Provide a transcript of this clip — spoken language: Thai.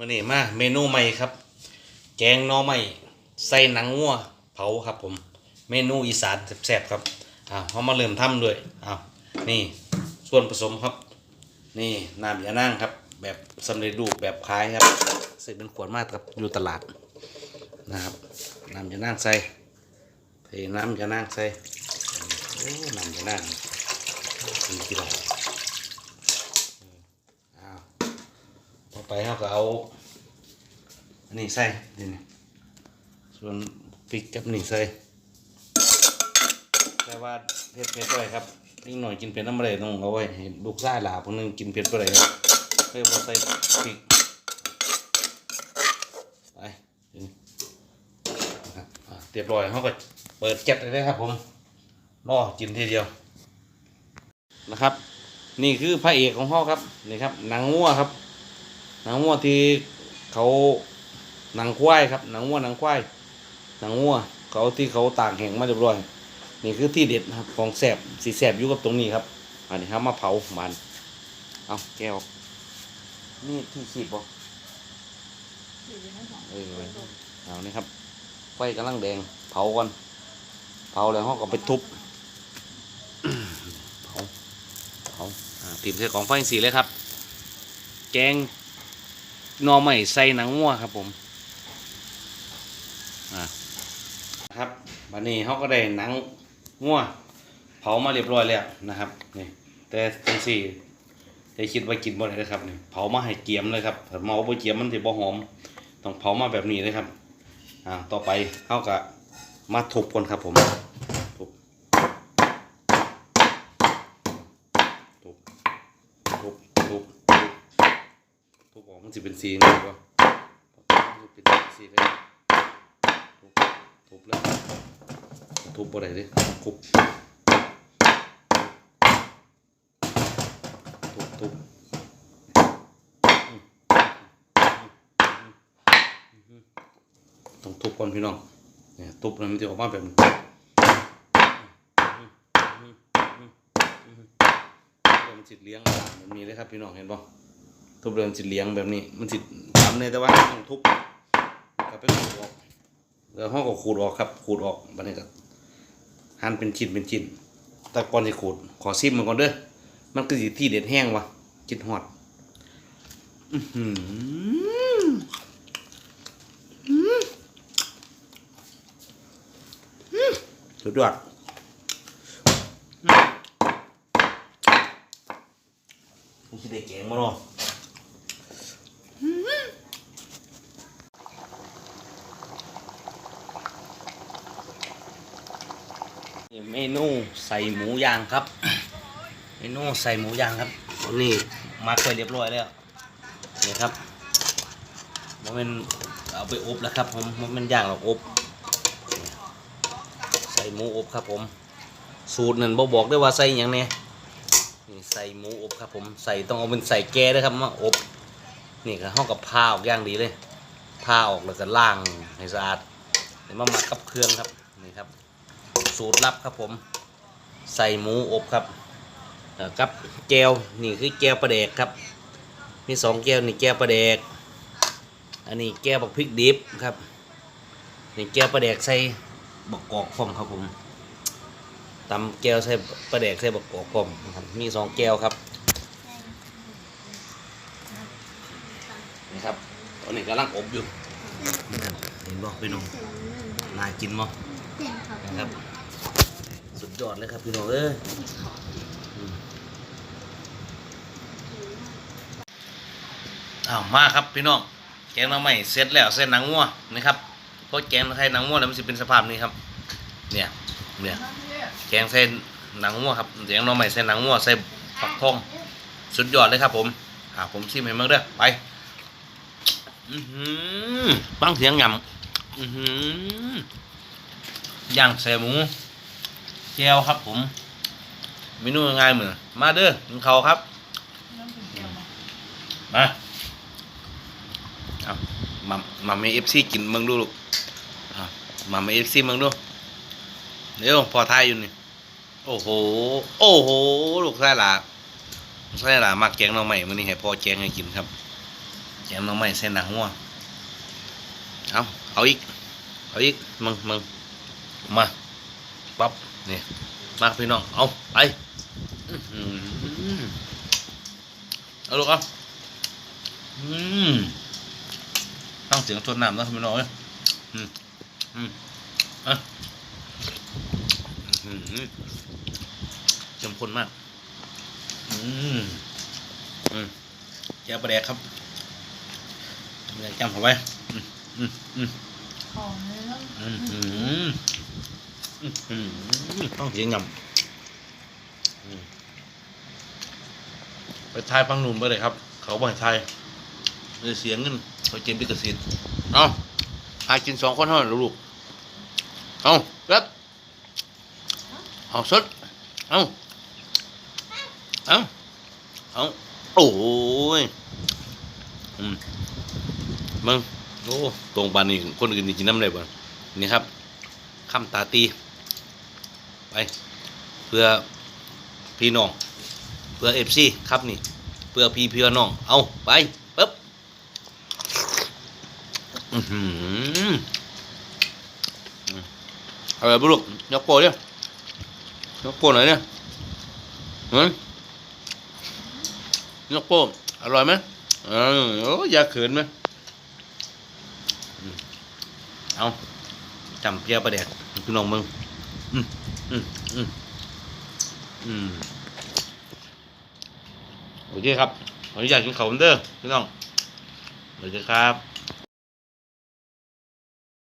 วันนี้มาเมนูใหม่ครับ แกงหน่อไม้ใส่หนังงัวเผาครับผม เมนูอีสานแซ่บๆครับอ้าวเขามาเริ่มทำด้วยอ้าวนี่ส่วนผสมครับ นี่น้ำยานั่งครับ แบบสำเร็จรูปแบบคล้ายครับซื้อเป็นขวดมากครับอยู่ตลาดนะครับน้ำยานั่งใส่เทน้ำยานั่งใส่โอ้น้ำยานั่งดีที่เรอ้าว ต่อ ไปเราก็เอาอันนี้ใส่นี่ส่วนพริกกับนี่ใส่แต่ว่าเผ็ดเผ็ดด้วยครับนิดหน่อยกินเผ็ดน้ำอะไรต้องเอาไว้ให้ลูกไส้หลาพวกนึงกินเผ็ดไปเลยครับเพื่อว่าใส่พริกไปนี่นะครับอะเรียบร้อยเขาก็เปิดแก๊สเลยครับผมรอกินทีเดียวนะครับ นี่คือพระเอกของเขาครับนี่ครับหนังงัวครับ หนังวัวที่เขาหนังควายครับหนังวัวหนังควายหนังวัวเขาที่เขาตากแห้งมาเรียบร้อย นี่คือที่เด็ดครับของแสบสีแสบอยู่กับตรงนี้ครับ อันนี้ครับมาเผามันเอาแก้วนี่ที่ขีดบ่เออเอานี่ครับไฟกำลังแดงเผาก่อนเผาแล้วเขาก็ไปทุบเผาเผาอ่าติดใส่ของไฟสีเลยครับ แกง หนอใหม่ใส่หนังงัวครับ ผมอ่าครับวันนี้เขาก็ได้หนังงัวเผามาเรียบร้อยแล้วนะครับนี่แต่จังสี่ได้คิดว่ากินบ่ได้เลยครับนี่เผามาให้เกียมเลยครับถ้าเมาบ่เกียมมันสิบ่หอมต้องเผามาแบบนี้เลยครับอ่าต่อไปเขาก็มาทุบก่อนครับผมทุบทุบทุบทุบ ทุบออก มันจะเป็นสีนี่วะมันเป็นสีเลยทุบทุบแล้วทุบบ่ไรด้เลยทุบทุบทุบต้องทุบก่อนพี่น้องเนี่ยทุบแล้วมันจะออกมาแบบมันจิตเลี้ยงแบบนี้เลยครับพี่น้องเห็นป่ะ ทุบเรือนสิเลี้ยงแบบนี้ มันสิทำเนี่ยแต่ว่าต้องทุบกลับไปขูดออกแล้วห้องก็ขูดออกครับ ขูดออกบันนี้ก็หั่นเป็นชิ้นเป็นชิ้นแต่ก่อนจะขูดขอซิมมันก่อนเด้อมันคือสิที่เด็ดแห้งวะจิตหอดสุดยอดนี่คือได้แกงมาเนาะ เมนูใส่หมูย่างครับ เมนูใส่หมูย่างครับนี้มาเคยเรียบร้อยแล้วนี่ครับมันเป็นเอาไปอบแล้วครับ ผมมันเป็นย่างหรอกอบใส่หมูอบครับ ผม สูตรนั่นบอบอกได้ว่าใส่หยังเนี่ยนี่ใส่หมูอบครับผมใส่ต้องเอาเป็นใส่แก่ด้วยครับมาอบนี่ก็ห้องกับผ้าออกย่างดีเลยผ้าออกแล้วก็ล่างให้สะอาดเดี๋ยวมาหมักกับเครื่องครับนี่ครับ สูตรลับครับผม ใส่หมูอบครับเอ่อกับแก้วนี่คือแก้วปลาแดกครับ มีสองแก้วนี่แก้วปลาแดก อันนี้แก้วบักพริกดิบครับนี่แก้วปลาแดกใส่บักกอกพร้อมครับผมตำแก้วใส่ปลาแดกใส่บักกอกพร้อมครับมีสองแก้วครับนี่ครับตอนนี้กำลังอบอยู่นะครับเห็นบ่พี่น้องน่ากินบ่ นะครับ สุดยอดเลยครับพี่น้องเอ้ยอ้าวมาครับพี่น้องแกงหน้ำใหม่เสร็จแล้วเส้นหนังงัวนะครับเพราะแกงไทยหนังงัวแล้วมันจะเป็นสภาพนี้ครับ เนี่ยเนี่ยแกงเส้นหนังงัวครับแกงหน้ำใหม่เส้นหนังงัวใส่ฝักทองสุดยอดเลยครับ ผมอ่าผมชิมให้มื่อเด้อไปอือหือบังเสียงหยำอือหือ ย่างใส่หมูแก้วครับผมเมนูง่ายเหมือนมาเด้อกินข้าครับ มาเอามามาเมเอฟซีกินเมืองดูลูกเอามาเมเอฟซีเมืองดูเดี๋ยวพอทายอยู่นี่โอ้โห โอ้โห ลูกไส้หลาไส้หลามักแกงน่องใหม่มื้อนี้ให้พ่อแกงให้กินครับแกงน้ำไม้ใส่หนังวัวเอาเอาอีก เอาอีกมึงมึง มาปั๊บนี่มาพี่น้อง เอาไปอื้อหือเอาลูกเอาอืมต้องเสียงทวนน้ำนะพี่น้องเอ้ยอืมอืมอะอื้อหือเข้มข้นมาก อืมอืมแก้วประแดกครับแดกจำเข้าไปอืมอืมอืมของเนื้ออืมอืมอืมอืม ต้องเสียงยำอืมไปทายฟังหนุ่มไปเลยครับ เขาบอกให้ทายเลยเสียงเงินเขาเจมพิกสิทธิ์เอาหากินสองคนเท่านั้นลูกเอาครับเอาสดเอาเอาเอาโอ้ยอืมมึงโอ้ตรงปานนี้คนอื่นนี่กินน้ำได้บ่นี่ครับคำตาตี ไป เพื่อพี่น้อง เพื่อเอฟซีครับนี่ เพื่อพี่เพื่อน้อง เอาไปปึ๊บอือหือเอาไปบุรุษยกโป้เนี่ยยกโป้หน่อยเนี่ยเฮ้ยกโป้อร่อยไหมเออโอ้ยอย่าเขินไหมเอาจำเพียประเด็กพี่น้องมึง อืมอืมอืมอืมโอเคครับขออนุญาตกินข้าวเด้อพี่น้องสวัสดีครับ